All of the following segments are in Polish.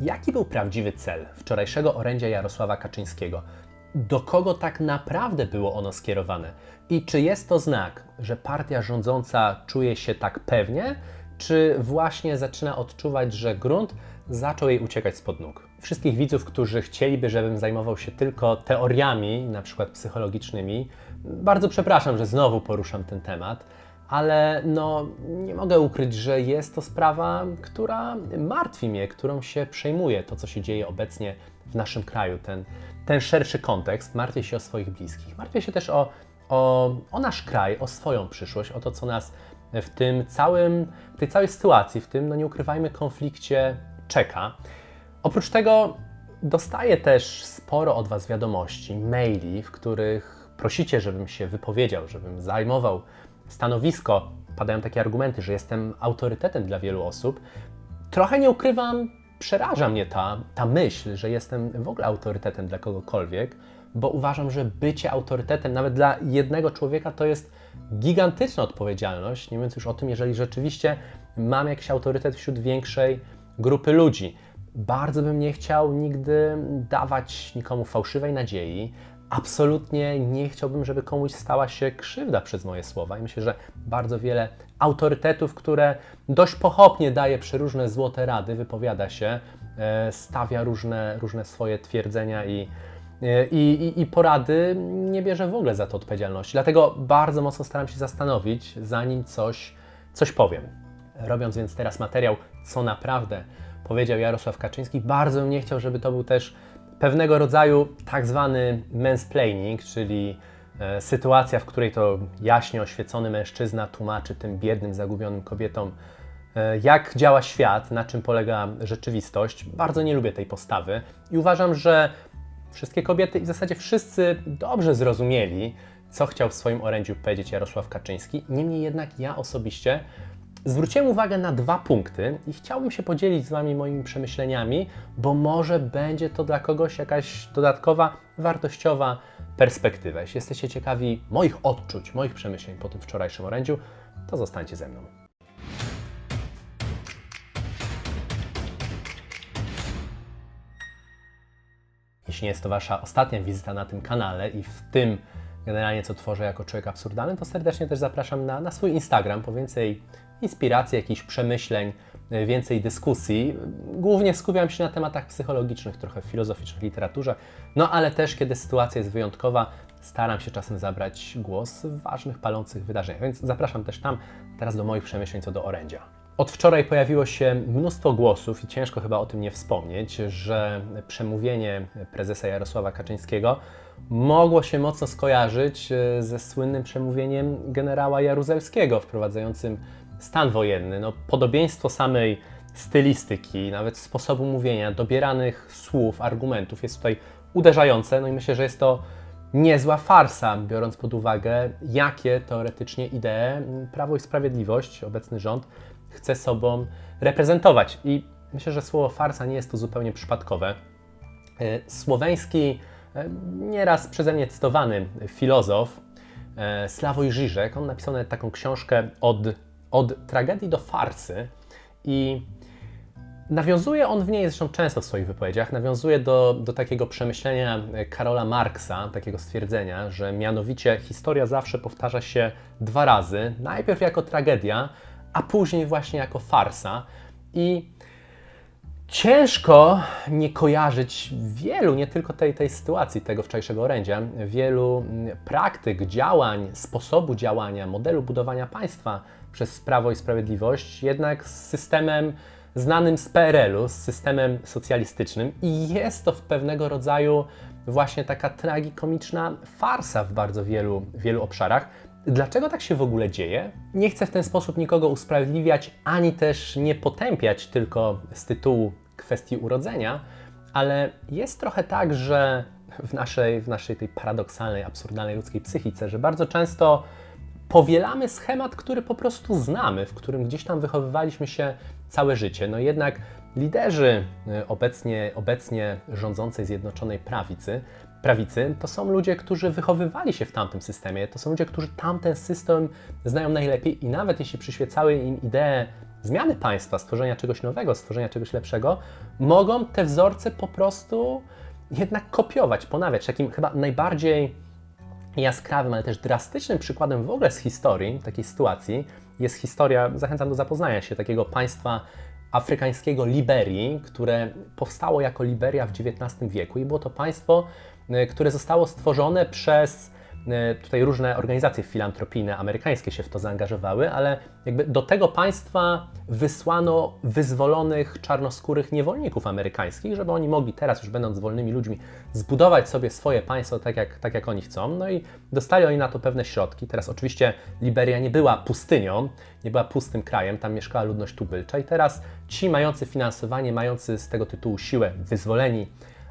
Jaki był prawdziwy cel wczorajszego orędzia Jarosława Kaczyńskiego? Do kogo tak naprawdę było ono skierowane? I czy jest to znak, że partia rządząca czuje się tak pewnie, czy właśnie zaczyna odczuwać, że grunt zaczął jej uciekać spod nóg? Wszystkich widzów, którzy chcieliby, żebym zajmował się tylko teoriami, na przykład psychologicznymi, bardzo przepraszam, że znowu poruszam ten temat ale no, nie mogę ukryć, że jest to sprawa, która martwi mnie, którą się przejmuję, to co się dzieje obecnie w naszym kraju, ten, ten szerszy kontekst. Martwię się o swoich bliskich, martwię się też o, o, o nasz kraj, o swoją przyszłość, o to, co nas w tym całym, w tej całej sytuacji, w tym, no nie ukrywajmy, konflikcie czeka. Oprócz tego dostaję też sporo od Was wiadomości, maili, w których prosicie, żebym się wypowiedział, żebym zajmował stanowisko, padają takie argumenty, że jestem autorytetem dla wielu osób. Trochę nie ukrywam, przeraża mnie ta, ta myśl, że jestem w ogóle autorytetem dla kogokolwiek, bo uważam, że bycie autorytetem nawet dla jednego człowieka to jest gigantyczna odpowiedzialność, nie mówiąc już o tym, jeżeli rzeczywiście mam jakiś autorytet wśród większej grupy ludzi. Bardzo bym nie chciał nigdy dawać nikomu fałszywej nadziei, absolutnie nie chciałbym, żeby komuś stała się krzywda przez moje słowa. I myślę, że bardzo wiele autorytetów, które dość pochopnie daje przeróżne złote rady, wypowiada się, e, stawia różne, różne swoje twierdzenia i, e, i, i, i porady, nie bierze w ogóle za to odpowiedzialności. Dlatego bardzo mocno staram się zastanowić, zanim coś, coś powiem. Robiąc więc teraz materiał, co naprawdę powiedział Jarosław Kaczyński, bardzo bym nie chciał, żeby to był też pewnego rodzaju tak zwany mansplaining, czyli e, sytuacja, w której to jaśnie oświecony mężczyzna tłumaczy tym biednym, zagubionym kobietom, e, jak działa świat, na czym polega rzeczywistość. Bardzo nie lubię tej postawy i uważam, że wszystkie kobiety i w zasadzie wszyscy dobrze zrozumieli, co chciał w swoim orędziu powiedzieć Jarosław Kaczyński. Niemniej jednak ja osobiście Zwróciłem uwagę na dwa punkty i chciałbym się podzielić z Wami moimi przemyśleniami, bo może będzie to dla kogoś jakaś dodatkowa, wartościowa perspektywa. Jeśli jesteście ciekawi moich odczuć, moich przemyśleń po tym wczorajszym orędziu, to zostańcie ze mną. Jeśli nie jest to Wasza ostatnia wizyta na tym kanale i w tym generalnie co tworzę jako człowiek absurdalny, to serdecznie też zapraszam na, na swój Instagram po więcej inspiracji, jakichś przemyśleń, e, więcej dyskusji. Głównie skupiam się na tematach psychologicznych, trochę filozoficznych, literaturze, no ale też kiedy sytuacja jest wyjątkowa, staram się czasem zabrać głos w ważnych, palących wydarzeniach, więc zapraszam też tam teraz do moich przemyśleń co do orędzia. Od wczoraj pojawiło się mnóstwo głosów i ciężko chyba o tym nie wspomnieć, że przemówienie prezesa Jarosława Kaczyńskiego mogło się mocno skojarzyć e, ze słynnym przemówieniem generała Jaruzelskiego wprowadzającym stan wojenny. No, podobieństwo samej stylistyki, nawet sposobu mówienia, dobieranych słów, argumentów jest tutaj uderzające. No i myślę, że jest to niezła farsa, biorąc pod uwagę, jakie teoretycznie idee Prawo i Sprawiedliwość, obecny rząd, chce sobą reprezentować. I myślę, że słowo farsa nie jest tu zupełnie przypadkowe. E, słoweński, e, nieraz przeze mnie cytowany filozof e, Sławoj Żyżek, on napisał taką książkę od, od tragedii do farsy i Nawiązuje on w niej, zresztą często w swoich wypowiedziach, nawiązuje do, do takiego przemyślenia Karola Marksa, takiego stwierdzenia, że mianowicie historia zawsze powtarza się dwa razy. Najpierw jako tragedia, a później właśnie jako farsa. I ciężko nie kojarzyć wielu, nie tylko tej, tej sytuacji, tego wczorajszego orędzia, wielu praktyk, działań, sposobu działania, modelu budowania państwa przez Prawo i Sprawiedliwość, jednak z systemem znanym z PRL-u, z systemem socjalistycznym i jest to w pewnego rodzaju właśnie taka tragikomiczna farsa w bardzo wielu, wielu obszarach. Dlaczego tak się w ogóle dzieje? Nie chcę w ten sposób nikogo usprawiedliwiać, ani też nie potępiać tylko z tytułu kwestii urodzenia, ale jest trochę tak, że w naszej, w naszej tej paradoksalnej, absurdalnej ludzkiej psychice, że bardzo często powielamy schemat, który po prostu znamy, w którym gdzieś tam wychowywaliśmy się całe życie. No jednak liderzy y, obecnie, obecnie rządzącej Zjednoczonej Prawicy, prawicy to są ludzie, którzy wychowywali się w tamtym systemie, to są ludzie, którzy tamten system znają najlepiej i nawet jeśli przyświecały im idee zmiany państwa, stworzenia czegoś nowego, stworzenia czegoś lepszego, mogą te wzorce po prostu jednak kopiować, ponawiać. Takim chyba najbardziej jaskrawym, ale też drastycznym przykładem w ogóle z historii takiej sytuacji jest historia, zachęcam do zapoznania się, takiego państwa afrykańskiego Liberii, które powstało jako Liberia w XIX wieku i było to państwo, y, które zostało stworzone przez tutaj różne organizacje filantropijne amerykańskie się w to zaangażowały, ale jakby do tego państwa wysłano wyzwolonych czarnoskórych niewolników amerykańskich, żeby oni mogli teraz, już będąc wolnymi ludźmi, zbudować sobie swoje państwo tak jak, tak jak oni chcą. No i dostali oni na to pewne środki. Teraz oczywiście Liberia nie była pustynią, nie była pustym krajem, tam mieszkała ludność tubylcza i teraz ci mający finansowanie, mający z tego tytułu siłę, wyzwoleni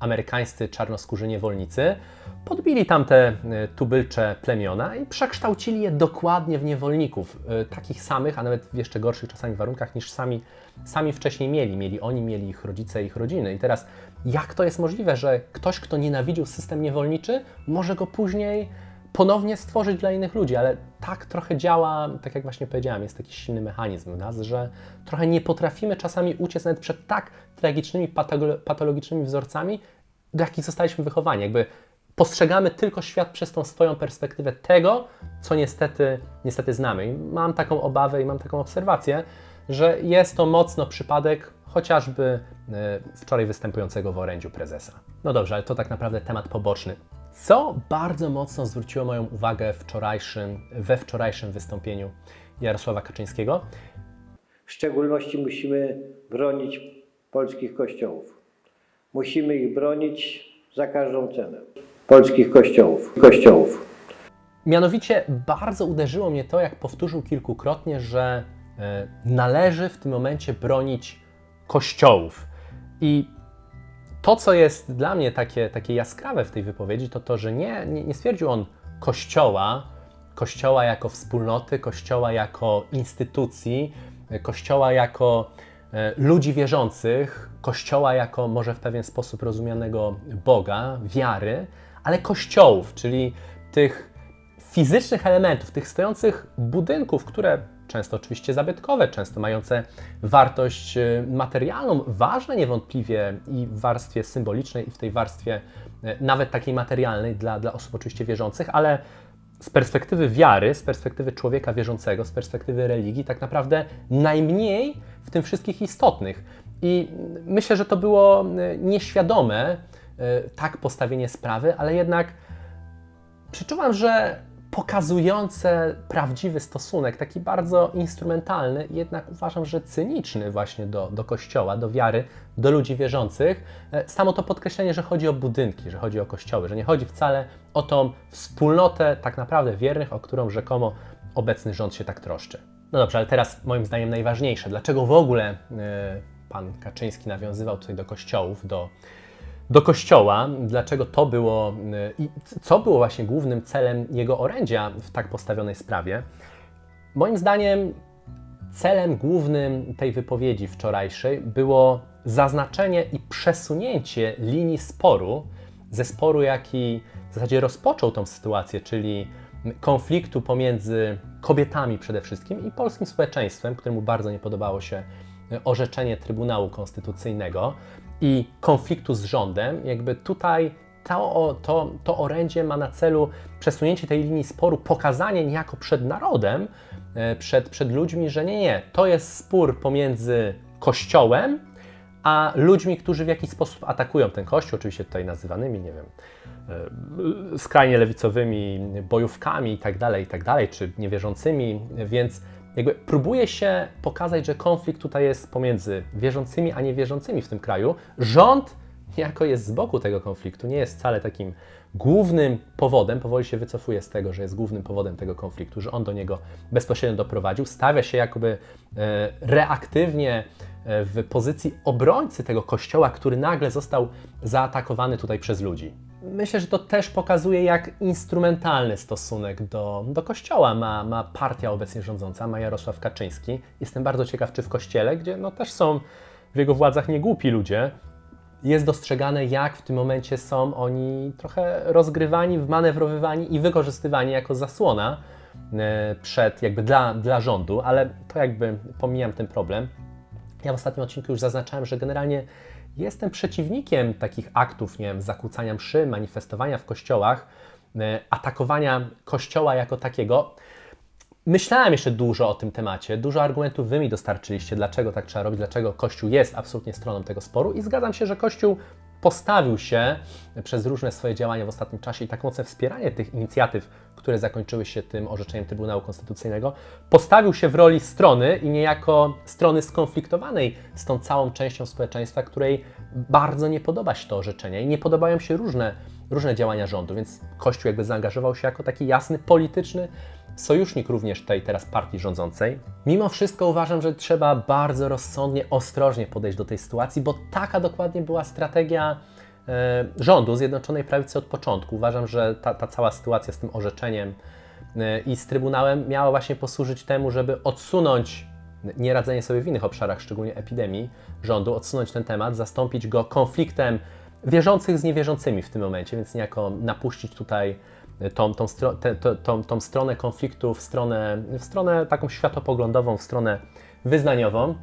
amerykańscy czarnoskórzy niewolnicy, podbili tamte y, tubylcze plemiona i przekształcili je dokładnie w niewolników, y, takich samych, a nawet w jeszcze gorszych czasami warunkach niż sami, sami wcześniej mieli. Mieli oni, mieli ich rodzice, ich rodziny. I teraz jak to jest możliwe, że ktoś, kto nienawidził system niewolniczy, może go później ponownie stworzyć dla innych ludzi, ale tak trochę działa, tak jak właśnie powiedziałem, jest taki silny mechanizm w nas, że trochę nie potrafimy czasami uciec nawet przed tak tragicznymi, patolo- patologicznymi wzorcami, do jakich zostaliśmy wychowani. Jakby postrzegamy tylko świat przez tą swoją perspektywę tego, co niestety, niestety znamy. I mam taką obawę i mam taką obserwację, że jest to mocno przypadek chociażby e, wczoraj występującego w orędziu prezesa. No dobrze, ale to tak naprawdę temat poboczny. Co bardzo mocno zwróciło moją uwagę wczorajszym, we wczorajszym wystąpieniu Jarosława Kaczyńskiego, W szczególności musimy bronić polskich kościołów. Musimy ich bronić za każdą cenę. Polskich kościołów. Kościołów. Mianowicie bardzo uderzyło mnie to, jak powtórzył kilkukrotnie, że e, należy w tym momencie bronić kościołów. I to, co jest dla mnie takie, takie jaskrawe w tej wypowiedzi, to to, że nie, nie, nie stwierdził on kościoła, kościoła jako wspólnoty, kościoła jako instytucji, kościoła jako e, ludzi wierzących, kościoła jako może w pewien sposób rozumianego Boga, wiary, ale kościołów, czyli tych fizycznych elementów, tych stojących budynków, które często oczywiście zabytkowe, często mające wartość y, materialną, ważne niewątpliwie i w warstwie symbolicznej, i w tej warstwie y, nawet takiej materialnej dla, dla osób oczywiście wierzących, ale z perspektywy wiary, z perspektywy człowieka wierzącego, z perspektywy religii, tak naprawdę najmniej w tym wszystkich istotnych. I myślę, że to było y, nieświadome, tak postawienie sprawy, ale jednak przeczuwam, że pokazujące prawdziwy stosunek, taki bardzo instrumentalny, jednak uważam, że cyniczny właśnie do, do Kościoła, do wiary, do ludzi wierzących. E, Samo to podkreślenie, że chodzi o budynki, że chodzi o kościoły, że nie chodzi wcale o tą wspólnotę tak naprawdę wiernych, o którą rzekomo obecny rząd się tak troszczy. No dobrze, ale teraz moim zdaniem najważniejsze. Dlaczego w ogóle e, pan Kaczyński nawiązywał tutaj do kościołów, do, do kościoła, dlaczego to było y, i co było właśnie głównym celem jego orędzia w tak postawionej sprawie. Moim zdaniem celem głównym tej wypowiedzi wczorajszej było zaznaczenie i przesunięcie linii sporu, ze sporu, jaki w zasadzie rozpoczął tą sytuację, czyli konfliktu pomiędzy kobietami przede wszystkim i polskim społeczeństwem, któremu bardzo nie podobało się orzeczenie Trybunału Konstytucyjnego i konfliktu z rządem, jakby tutaj to, to, to orędzie ma na celu przesunięcie tej linii sporu, pokazanie niejako przed narodem, e, przed, przed ludźmi, że nie, nie, to jest spór pomiędzy Kościołem, a ludźmi, którzy w jakiś sposób atakują ten Kościół, oczywiście tutaj nazywanymi, nie wiem, e, skrajnie lewicowymi bojówkami i tak dalej, i tak czy niewierzącymi, więc jakby próbuje się pokazać, że konflikt tutaj jest pomiędzy wierzącymi a niewierzącymi w tym kraju. Rząd niejako jest z boku tego konfliktu, nie jest wcale takim głównym powodem, powoli się wycofuje z tego, że jest głównym powodem tego konfliktu, że on do niego bezpośrednio doprowadził, stawia się jakoby e, reaktywnie e, w pozycji obrońcy tego kościoła, który nagle został zaatakowany tutaj przez ludzi. Myślę, że to też pokazuje, jak instrumentalny stosunek do, do kościoła ma, ma partia obecnie rządząca, ma Jarosław Kaczyński. Jestem bardzo ciekaw, czy w kościele, gdzie no też są w jego władzach niegłupi ludzie, jest dostrzegane, jak w tym momencie są oni trochę rozgrywani, wmanewrowywani i wykorzystywani jako zasłona e, przed, jakby dla, dla rządu, ale to jakby pomijam ten problem. Ja w ostatnim odcinku już zaznaczałem, że generalnie jestem przeciwnikiem takich aktów, nie wiem, zakłócania mszy, manifestowania w kościołach, e, atakowania kościoła jako takiego. Myślałem jeszcze dużo o tym temacie, dużo argumentów wy mi dostarczyliście, dlaczego tak trzeba robić, dlaczego Kościół jest absolutnie stroną tego sporu i zgadzam się, że Kościół postawił się przez różne swoje działania w ostatnim czasie i tak mocne wspieranie tych inicjatyw, które zakończyły się tym orzeczeniem Trybunału Konstytucyjnego, postawił się w roli strony i niejako strony skonfliktowanej z tą całą częścią społeczeństwa, której bardzo nie podoba się to orzeczenie i nie podobają się różne, różne działania rządu, więc Kościół jakby zaangażował się jako taki jasny, polityczny sojusznik również tej teraz partii rządzącej. Mimo wszystko uważam, że trzeba bardzo rozsądnie, ostrożnie podejść do tej sytuacji, bo taka dokładnie była strategia rządu Zjednoczonej Prawicy od początku. Uważam, że ta, ta cała sytuacja z tym orzeczeniem e, i z Trybunałem miała właśnie posłużyć temu, żeby odsunąć nieradzenie sobie w innych obszarach, szczególnie epidemii rządu, odsunąć ten temat, zastąpić go konfliktem wierzących z niewierzącymi w tym momencie, więc niejako napuścić tutaj tą, tą, stro, te, tą, tą stronę konfliktu w stronę, w stronę taką światopoglądową, w stronę wyznaniową.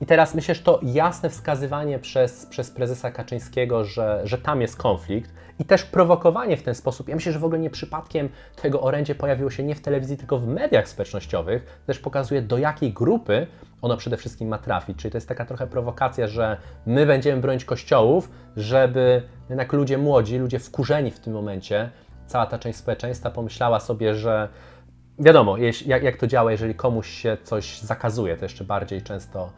I teraz myślę, że to jasne wskazywanie przez, przez prezesa Kaczyńskiego, że, że tam jest konflikt i też prowokowanie w ten sposób. Ja myślę, że w ogóle nie przypadkiem tego orędzie pojawiło się nie w telewizji, tylko w mediach społecznościowych. Też pokazuje, do jakiej grupy ono przede wszystkim ma trafić. Czyli to jest taka trochę prowokacja, że my będziemy bronić kościołów, żeby jednak ludzie młodzi, ludzie wkurzeni w tym momencie, cała ta część społeczeństwa pomyślała sobie, że wiadomo, jak, jak to działa, jeżeli komuś się coś zakazuje, to jeszcze bardziej często,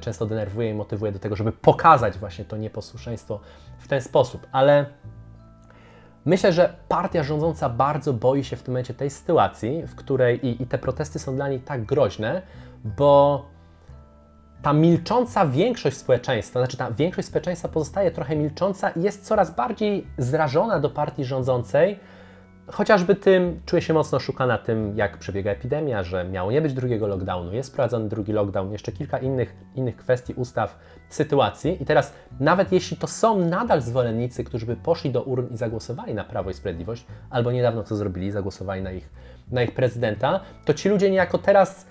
często denerwuje i motywuje do tego, żeby pokazać właśnie to nieposłuszeństwo w ten sposób. Ale myślę, że partia rządząca bardzo boi się w tym momencie tej sytuacji, w której i, i te protesty są dla niej tak groźne, bo ta milcząca większość społeczeństwa, znaczy ta większość społeczeństwa pozostaje trochę milcząca i jest coraz bardziej zrażona do partii rządzącej, chociażby tym, czuje się mocno szukana tym, jak przebiega epidemia, że miało nie być drugiego lockdownu, jest wprowadzony drugi lockdown, jeszcze kilka innych, innych kwestii, ustaw, sytuacji. I teraz, nawet jeśli to są nadal zwolennicy, którzy by poszli do urn i zagłosowali na Prawo i Sprawiedliwość, albo niedawno co zrobili, zagłosowali na ich, na ich prezydenta, to ci ludzie niejako teraz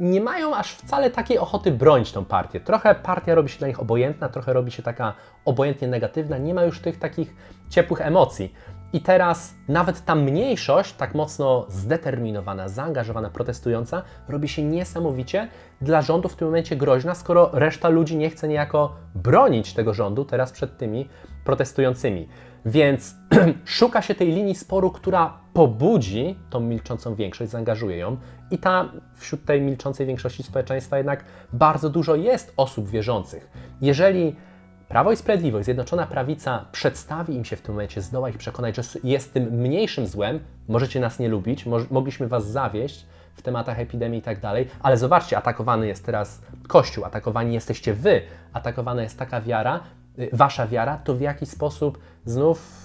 nie mają aż wcale takiej ochoty bronić tą partię. Trochę partia robi się dla nich obojętna, trochę robi się taka obojętnie negatywna, nie ma już tych takich ciepłych emocji. I teraz nawet ta mniejszość, tak mocno zdeterminowana, zaangażowana, protestująca, robi się niesamowicie dla rządu w tym momencie groźna, skoro reszta ludzi nie chce niejako bronić tego rządu teraz przed tymi protestującymi. Więc szuka się tej linii sporu, która pobudzi tą milczącą większość, zaangażuje ją. I ta wśród tej milczącej większości społeczeństwa jednak bardzo dużo jest osób wierzących. Jeżeli Prawo i Sprawiedliwość, Zjednoczona Prawica przedstawi im się w tym momencie, zdoła ich przekonać, że jest tym mniejszym złem, możecie nas nie lubić, moż- mogliśmy was zawieść w tematach epidemii i tak dalej, ale zobaczcie, atakowany jest teraz Kościół, atakowani jesteście wy, atakowana jest taka wiara, y, wasza wiara, to w jaki sposób znów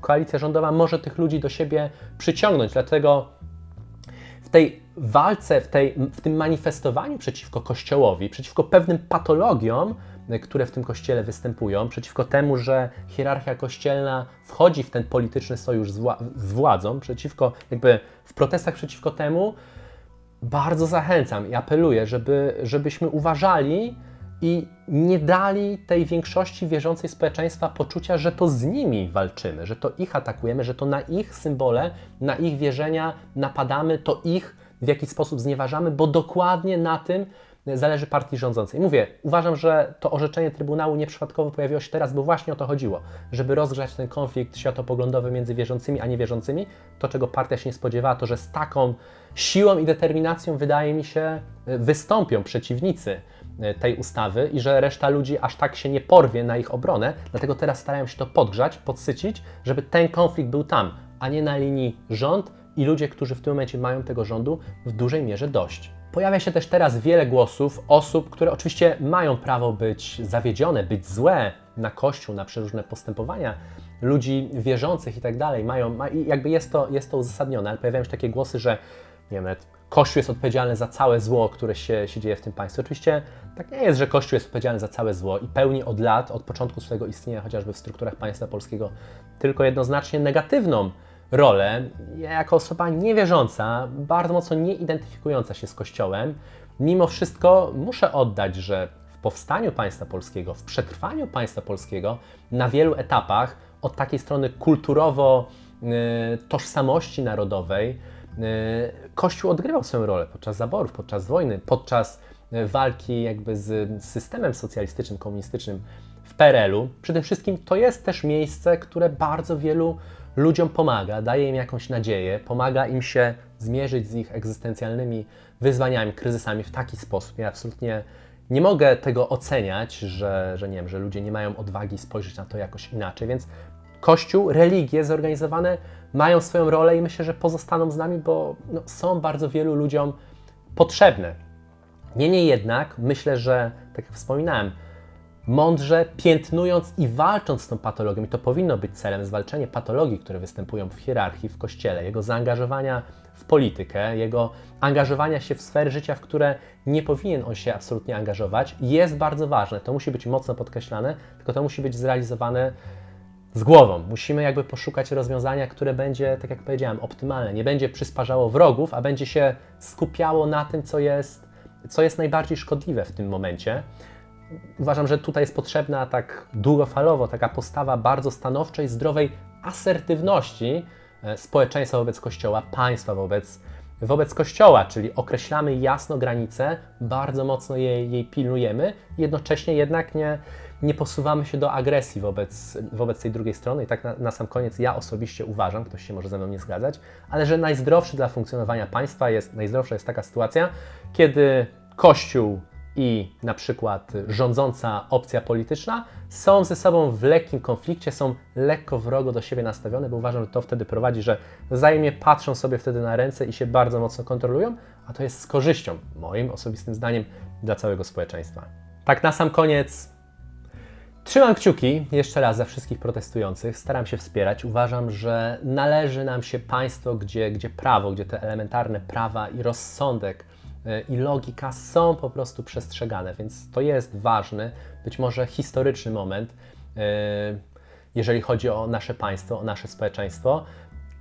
koalicja rządowa może tych ludzi do siebie przyciągnąć, dlatego w tej walce, w, tej, w tym manifestowaniu przeciwko Kościołowi, przeciwko pewnym patologiom, które w tym kościele występują, przeciwko temu, że hierarchia kościelna wchodzi w ten polityczny sojusz z, wła- z władzą, przeciwko, jakby w protestach przeciwko temu, bardzo zachęcam i apeluję, żeby, żebyśmy uważali i nie dali tej większości wierzącej społeczeństwa poczucia, że to z nimi walczymy, że to ich atakujemy, że to na ich symbole, na ich wierzenia napadamy, to ich w jakiś sposób znieważamy, bo dokładnie na tym zależy partii rządzącej. Mówię, uważam, że to orzeczenie Trybunału nieprzypadkowo pojawiło się teraz, bo właśnie o to chodziło, żeby rozgrzać ten konflikt światopoglądowy między wierzącymi a niewierzącymi. To, czego partia się nie spodziewała, to, że z taką siłą i determinacją, wydaje mi się, wystąpią przeciwnicy e, tej ustawy i że reszta ludzi aż tak się nie porwie na ich obronę, dlatego teraz starają się to podgrzać, podsycić, żeby ten konflikt był tam, a nie na linii rząd i ludzie, którzy w tym momencie mają tego rządu w dużej mierze dość. Pojawia się też teraz wiele głosów osób, które oczywiście mają prawo być zawiedzione, być złe na Kościół, na przeróżne postępowania ludzi wierzących i tak dalej. Mają, jakby jest to, jest to uzasadnione, ale pojawiają się takie głosy, że nie wiem, Kościół jest odpowiedzialny za całe zło, które się, się dzieje w tym państwie. Oczywiście tak nie jest, że Kościół jest odpowiedzialny za całe zło i pełni od lat, od początku swojego istnienia, chociażby w strukturach państwa polskiego, tylko jednoznacznie negatywną rolę. Ja jako osoba niewierząca, bardzo mocno nie identyfikująca się z Kościołem, mimo wszystko muszę oddać, że w powstaniu państwa polskiego, w przetrwaniu państwa polskiego na wielu etapach od takiej strony kulturowo y, tożsamości narodowej y, Kościół odgrywał swoją rolę podczas zaborów, podczas wojny, podczas y, walki jakby z systemem socjalistycznym, komunistycznym w PRL-u. Przede wszystkim to jest też miejsce, które bardzo wielu ludziom pomaga, daje im jakąś nadzieję, pomaga im się zmierzyć z ich egzystencjalnymi wyzwaniami, kryzysami w taki sposób. Ja absolutnie nie mogę tego oceniać, że, że nie wiem, że ludzie nie mają odwagi spojrzeć na to jakoś inaczej, więc Kościół, religie zorganizowane mają swoją rolę i myślę, że pozostaną z nami, bo no, są bardzo wielu ludziom potrzebne. Niemniej jednak myślę, że, tak jak wspominałem, mądrze piętnując i walcząc z tą patologią, i to powinno być celem, zwalczenie patologii, które występują w hierarchii, w kościele, jego zaangażowania w politykę, jego angażowania się w sfery życia, w które nie powinien on się absolutnie angażować, jest bardzo ważne. To musi być mocno podkreślane, tylko to musi być zrealizowane z głową. Musimy jakby poszukać rozwiązania, które będzie, tak jak powiedziałem, optymalne. Nie będzie przysparzało wrogów, a będzie się skupiało na tym, co jest, co jest najbardziej szkodliwe w tym momencie. Uważam, że tutaj jest potrzebna tak długofalowo taka postawa bardzo stanowczej, zdrowej asertywności e, społeczeństwa wobec Kościoła, państwa wobec, wobec Kościoła, czyli określamy jasno granice, bardzo mocno jej, jej pilnujemy, jednocześnie jednak nie, nie posuwamy się do agresji wobec, wobec tej drugiej strony. I tak na, na sam koniec ja osobiście uważam, ktoś się może ze mną nie zgadzać, ale że najzdrowszy dla funkcjonowania państwa jest, najzdrowsza jest taka sytuacja, kiedy Kościół i na przykład rządząca opcja polityczna są ze sobą w lekkim konflikcie, są lekko wrogo do siebie nastawione, bo uważam, że to wtedy prowadzi, że wzajemnie patrzą sobie wtedy na ręce i się bardzo mocno kontrolują, a to jest z korzyścią, moim osobistym zdaniem, dla całego społeczeństwa. Tak na sam koniec Trzymam kciuki jeszcze raz za wszystkich protestujących, staram się wspierać. Uważam, że należy nam się państwo, gdzie, gdzie prawo, gdzie te elementarne prawa i rozsądek i logika są po prostu przestrzegane, więc to jest ważny, być może historyczny moment, y, jeżeli chodzi o nasze państwo, o nasze społeczeństwo.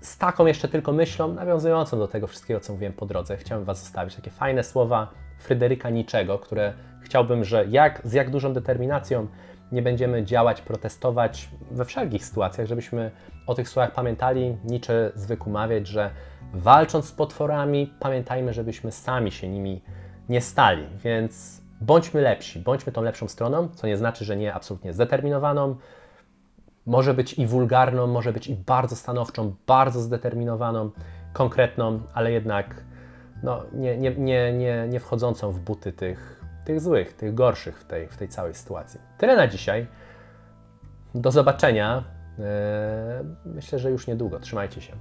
Z taką jeszcze tylko myślą, nawiązującą do tego wszystkiego, co mówiłem po drodze, chciałbym Was zostawić takie fajne słowa Fryderyka Niczego, które chciałbym, że jak, z jak dużą determinacją nie będziemy działać, protestować we wszelkich sytuacjach, żebyśmy o tych słowach pamiętali. Nietzsche zwykł mawiać, że walcząc z potworami, pamiętajmy, żebyśmy sami się nimi nie stali. Więc bądźmy lepsi, bądźmy tą lepszą stroną, co nie znaczy, że nie absolutnie zdeterminowaną. Może być i wulgarną, może być i bardzo stanowczą, bardzo zdeterminowaną, konkretną, ale jednak no, nie, nie, nie, nie, nie wchodzącą w buty tych, tych złych, tych gorszych w tej, w tej całej sytuacji. Tyle na dzisiaj. Do zobaczenia. Eee, Myślę, że już niedługo. Trzymajcie się.